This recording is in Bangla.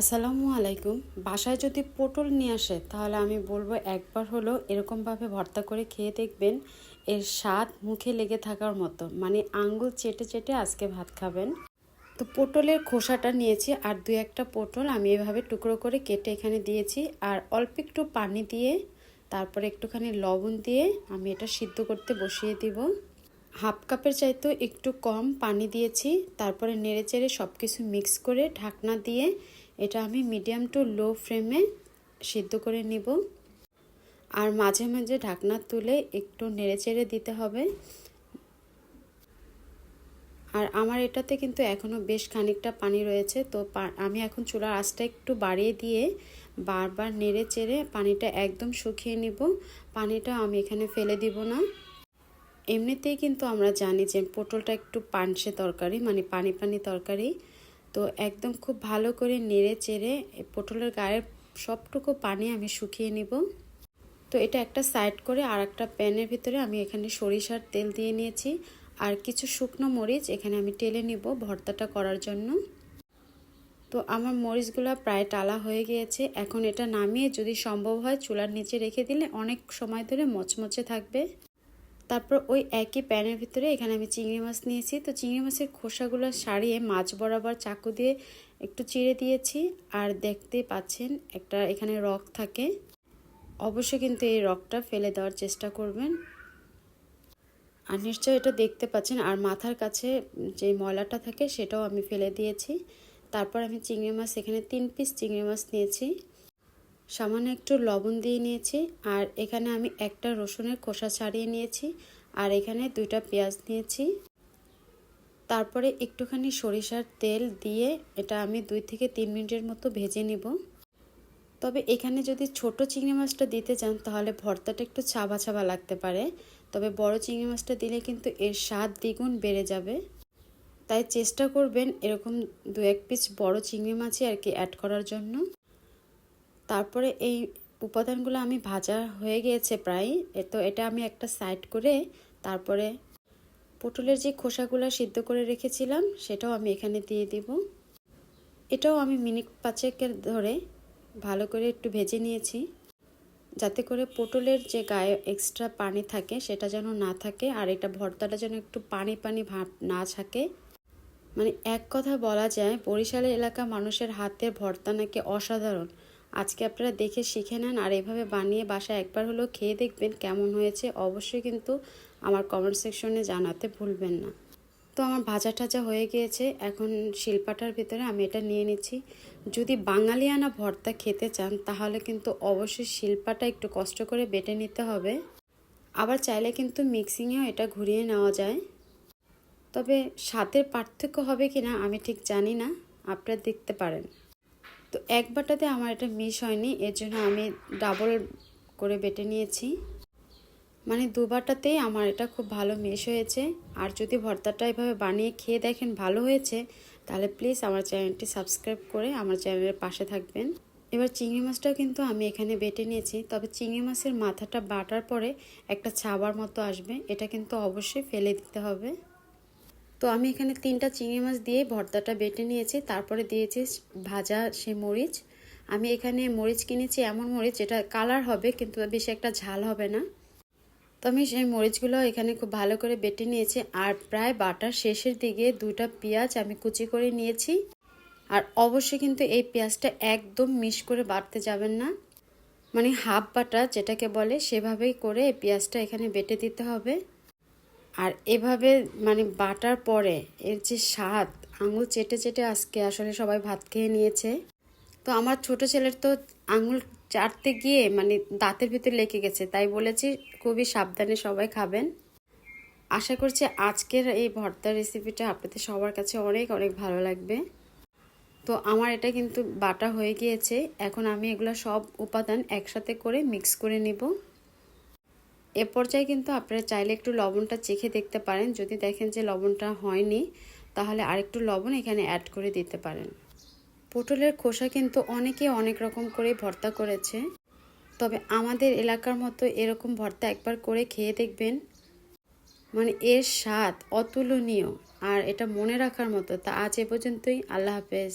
আসসালামু আলাইকুম। বাসায় যদি পটল নিয়ে আসে, তাহলে আমি বলব একবার হলো এরকমভাবে ভর্তা করে খেয়ে দেখবেন এর স্বাদ মুখে লেগে থাকার মতো। মানে আঙ্গুল চেটে চেটে আজকে ভাত খাবেন। তো পটলের খোসাটা নিয়েছি আর দু একটা পটল আমি এভাবে টুকরো করে কেটে এখানে দিয়েছি। আর অল্প একটু পানি দিয়ে, তারপরে একটুখানি লবণ দিয়ে আমি এটা সিদ্ধ করতে বসিয়ে দিব। হাফ কাপের চাইতেও একটু কম পানি দিয়েছি। তারপরে নেড়ে চেড়ে সব কিছু মিক্স করে ঢাকনা দিয়ে এটা আমি মিডিয়াম টু লো ফ্লেমে সিদ্ধ করে নিব। আর মাঝে মাঝে ঢাকনা তুলে একটু নেড়ে চেড়ে দিতে হবে। আর আমার এটাতে কিন্তু এখনও বেশ খানিকটা পানি রয়েছে, তো আমি এখন চুলার আঁচটা একটু বাড়িয়ে দিয়ে বারবার নেড়ে চেড়ে পানিটা একদম শুকিয়ে নিব। পানিটা আমি এখানে ফেলে দিব না। এমনিতেই কিন্তু আমরা জানি যে পটলটা একটু পানসে তরকারি মানে পানি পানি তরকারি। তো একদম খুব ভালো করে নেড়ে চেড়ে পটলের গায়ের সবটুকু পানি আমি শুকিয়ে নিব। তো এটা একটা সাইড করে আর একটা প্যানের ভিতরে আমি এখানে সরিষার তেল দিয়ে নিয়েছি। আর কিছু শুকনো মরিচ এখানে আমি টেলে নিব ভর্তাটা করার জন্য। তো আমার মরিচগুলো প্রায় টালা হয়ে গিয়েছে। এখন এটা নামিয়ে যদি সম্ভব হয় চুলার নিচে রেখে দিলে অনেক সময় ধরে মচমচে থাকবে। তারপর ওই একই প্যানের ভিতরে এখানে আমি চিংড়ি মাছ নিয়েছি। তো চিংড়ি মাছের খোসাগুলো সারিয়ে মাছ বরাবর চাকু দিয়ে একটু চিড়ে দিয়েছি। আর দেখতে পাচ্ছেন একটা এখানে রক থাকে। অবশ্যই কিন্তু এই রকটা ফেলে দেওয়ার চেষ্টা করবেন। আর নিশ্চয় এটা দেখতে পাচ্ছেন। আর মাথার কাছে যে ময়লাটা থাকে সেটাও আমি ফেলে দিয়েছি। তারপর আমি চিংড়ি মাছ এখানে তিন পিস চিংড়ি মাছ নিয়েছি। সামান্য একটু লবণ দিয়ে নিয়েছি, আর এখানে আমি একটা রসুনের খোসা ছাড়িয়ে নিয়েছি, আর এখানে দুইটা পেঁয়াজ নিয়েছি। তারপরে একটুখানি সরিষার তেল দিয়ে এটা আমি দুই থেকে তিন মিনিটের মতো ভেজে নিব। তবে এখানে যদি ছোট চিংড়ি মাছটা দিতে চান, তাহলে ভর্তাটা একটু ছাবা ছাবা লাগতে পারে। তবে বড় চিংড়ি মাছটা দিলে কিন্তু এর স্বাদ দ্বিগুণ বেড়ে যাবে। তাই চেষ্টা করবেন এরকম দু এক পিস বড় চিংড়ি মাছই আর কি অ্যাড করার জন্য। তারপরে এই উপাদানগুলো আমি ভাজা হয়ে গিয়েছে প্রায় তো এটা আমি একটা সাইড করে তারপরে পটলের যে খোসাগুলো সিদ্ধ করে রেখেছিলাম, সেটাও আমি এখানে দিয়ে দিব। এটাও আমি মিনিট পাঁচেকের ধরে ভালো করে একটু ভেজে নিয়েছি, যাতে করে পটলের যে গায়ে এক্সট্রা পানি থাকে সেটা যেন না থাকে আর এটা ভর্তাটা যেন একটু পানি পানি ভাব না থাকে। মানে এক কথা বলা যায় বরিশাল এলাকা মানুষের হাতের ভর্তা নাকি অসাধারণ। আজকে আপনারা দেখে শিখে নেন আর এভাবে বানিয়ে বাসায় একবার হলেও খেয়ে দেখবেন কেমন হয়েছে। অবশ্যই কিন্তু আমার কমেন্ট সেকশনে জানাতে ভুলবেন না। তো আমার ভাজা টাজা হয়ে গিয়েছে। এখন শিলপাটার ভিতরে আমি এটা নিয়ে নিচ্ছি। যদি বাঙালিয়ানা ভর্তা খেতে চান, তাহলে কিন্তু অবশ্যই শিল্পাটা একটু কষ্ট করে বেটে নিতে হবে। আবার চাইলে কিন্তু মিক্সিংয়েও এটা ঘুরিয়ে নেওয়া যায়। তবে স্বাদের পার্থক্য হবে কি না আমি ঠিক জানি না। আপনারা দেখতে পারেন। তো এক বাটাতে আমার এটা মিস হয়নি, এর জন্য আমি ডাবল করে বেটে নিয়েছি। মানে দু বাটাতেই আমার এটা খুব ভালো মিস হয়েছে। আর যদি ভর্তাটা এভাবে বানিয়ে খেয়ে দেখেন ভালো হয়েছে, তাহলে প্লিজ আমার চ্যানেলটি সাবস্ক্রাইব করে আমার চ্যানেলের পাশে থাকবেন। এবার চিংড়ি মাছটাও কিন্তু আমি এখানে বেটে নিয়েছি। তবে চিংড়ি মাছের মাথাটা বাটার পরে একটা ছাবার মতো আসবে, এটা কিন্তু অবশ্যই ফেলে দিতে হবে। তো আমি এখানে তিনটা চিংড়ি মাছ দিয়ে ভর্তাটা বেটে নিয়েছি। তারপরে দিয়েছি ভাজা সে মরিচ। আমি এখানে মরিচ কিনেছি এমন মরিচ যেটা কালার হবে কিন্তু বেশি একটা ঝাল হবে না। তো আমি সেই মরিচগুলো এখানে খুব ভালো করে বেটে নিয়েছি। আর প্রায় বাটার শেষের দিকে দুটা পেঁয়াজ আমি কুচি করে নিয়েছি। আর অবশ্যই কিন্তু এই পেঁয়াজটা একদম মিশ করে বাটতে যাবেন না। মানে হাফ বাটা যেটাকে বলে সেভাবেই করে এই পেঁয়াজটা এখানে বেটে দিতে হবে। আর এভাবে মানে বাটার পরে এর যে স্বাদ, আঙুল চেটে চেটে আজকে আসলে সবাই ভাত খেয়ে নিয়েছে। তো আমার ছোট ছেলের তো আঙুল চাটতে গিয়ে মানে দাঁতের ভিতরে লেগে গেছে, তাই বলেছি খুবই সাবধানে সবাই খাবেন। আশা করছি আজকের এই ভর্তার রেসিপিটা আপনাদের সবার কাছে অনেক অনেক ভালো লাগবে। তো আমার এটা কিন্তু বাটা হয়ে গিয়েছে, এখন আমি এগুলো সব উপাদান একসাথে করে মিক্স করে নিব। এ পর্যায়ে কিন্তু আপনারা চাইলে একটু লবণটা চেখে দেখতে পারেন। যদি দেখেন যে লবণটা হয়নি, তাহলে আরেকটু লবণ এখানে অ্যাড করে দিতে পারেন। পটলের খোসা কিন্তু অনেকে অনেক রকম করে ভর্তা করেছে। তবে আমাদের এলাকার মতো এরকম ভর্তা একবার করে খেয়ে দেখবেন। মানে এর স্বাদ অতুলনীয়, আর এটা মনে রাখার মতো। তা আজ এ পর্যন্তই। আল্লাহ হাফেজ।